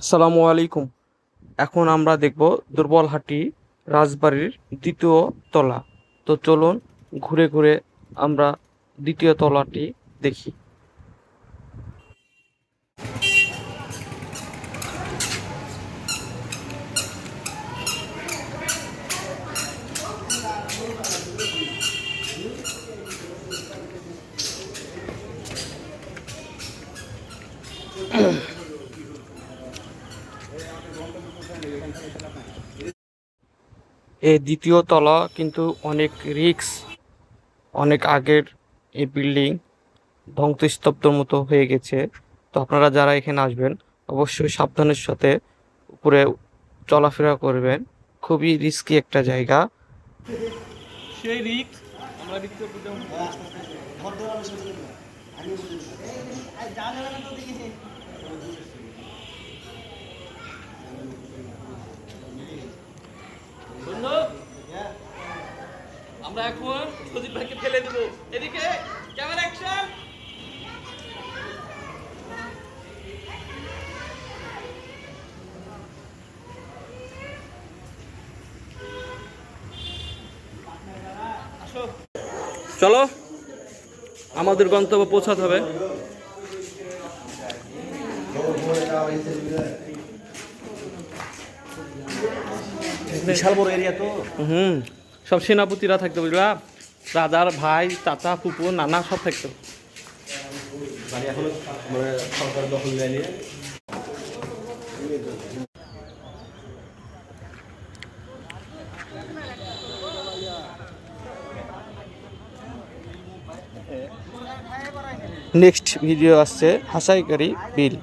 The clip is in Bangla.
আসসালামু আলাইকুম। এখন আমরা দেখব দুর্বলহাটি রাজবাড়ির দ্বিতীয় তলা। তো চলুন ঘুরে ঘুরে আমরা দ্বিতীয় তলাটি দেখি। এই দ্বিতীয় তলা কিন্তু অনেক রিক্স অনেক আগের এই বিল্ডিং ধ্বংসস্তব্ধর মতো হয়ে গেছে তো আপনারা যারা এখানে আসবেন অবশ্যই সাবধানের সাথে উপরে চলাফেরা করবেন খুবই রিস্কি একটা জায়গা সেই রিক্স আমরা রিক্স আমরা এখন সজিব ভাইকে ফেলে দেবো এদিকে ক্যামেরা অ্যাকশন চলো। আমাদের গন্তব্য পৌঁছাতে হবে। বিশাল বড় এরিয়া তো। হুম। সব সেনাপতিরা থাকতো বুঝলা? রাজার ভাই চাচা ফুপু নানা সব থাকতো। বাড়ি এখনও মানে সরকার দখল নেয়নি। নেক্সট ভিডিও আসছে হাসাইকারি বিল।